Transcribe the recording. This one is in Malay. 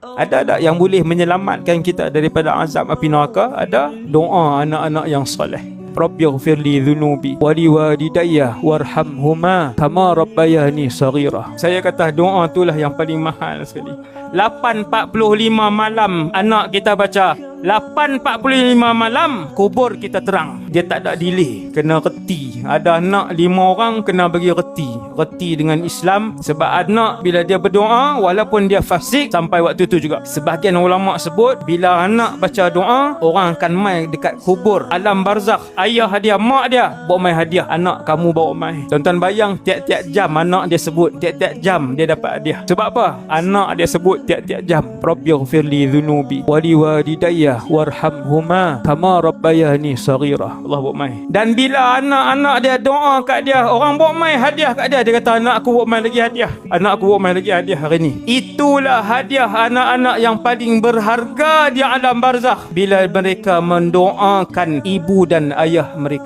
Ada tak yang boleh menyelamatkan kita daripada azab api neraka? Ada doa anak-anak yang soleh. Rabbi ghfirli dhunubi wali walidayya warhamhuma kama rabbayani saghira. Saya kata doa itulah yang paling mahal sekali. 8.45 malam anak kita baca 8.45 malam kubur kita terang. Dia tak ada delay kena reti. Ada anak lima orang kena bagi reti. Reti dengan Islam sebab anak bila dia berdoa walaupun dia fasik sampai waktu tu juga. Sebahagian ulama sebut bila anak baca doa orang akan mai dekat kubur. Alam barzakh ayah dia mak dia bawa mai hadiah. Anak kamu bawa mai. Tuan-tuan bayang tiap-tiap jam anak dia sebut tiap-tiap jam dia dapat hadiah. Sebab apa? Anak dia sebut tiap-tiap jam. Rabbi ghfirli dhunubi wali walidayya warhamhuma kama rabbayani saghira. Allah bawa mai. Dan bila anak-anak dia doa kat dia orang bawa mai hadiah kat dia. Dia kata anak aku bawa mai lagi hadiah. Anak aku bawa mai lagi hadiah hari ni. Itulah hadiah anak-anak yang paling berharga di alam barzakh. Bila mereka mendoakan ibu dan ayah mereka